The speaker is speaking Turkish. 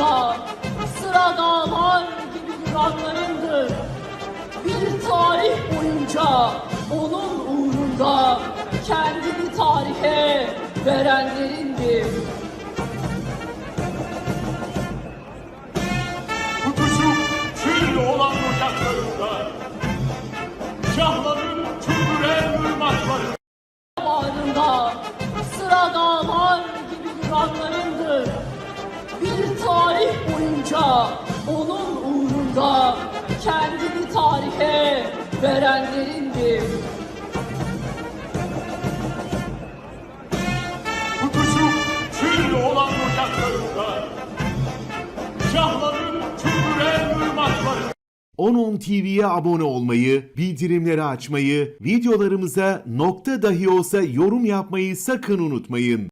bağrında sıra dağlar gibi duranlarındır. Bir tarih boyunca onun uğrunda kendini tarihe verenlerindir. Tutuşup kül olan ocaklarında Şahların tümüren ırmakları bağrında sıra dağlar gibi duranlarındır. Kendini tarihe verenlerindir. Tutuşup kül olan ocaklarında Şahların tümüren ırmakları 10.10 TV'ye abone olmayı, bildirimleri açmayı, videolarımıza nokta dahi olsa yorum yapmayı sakın unutmayın.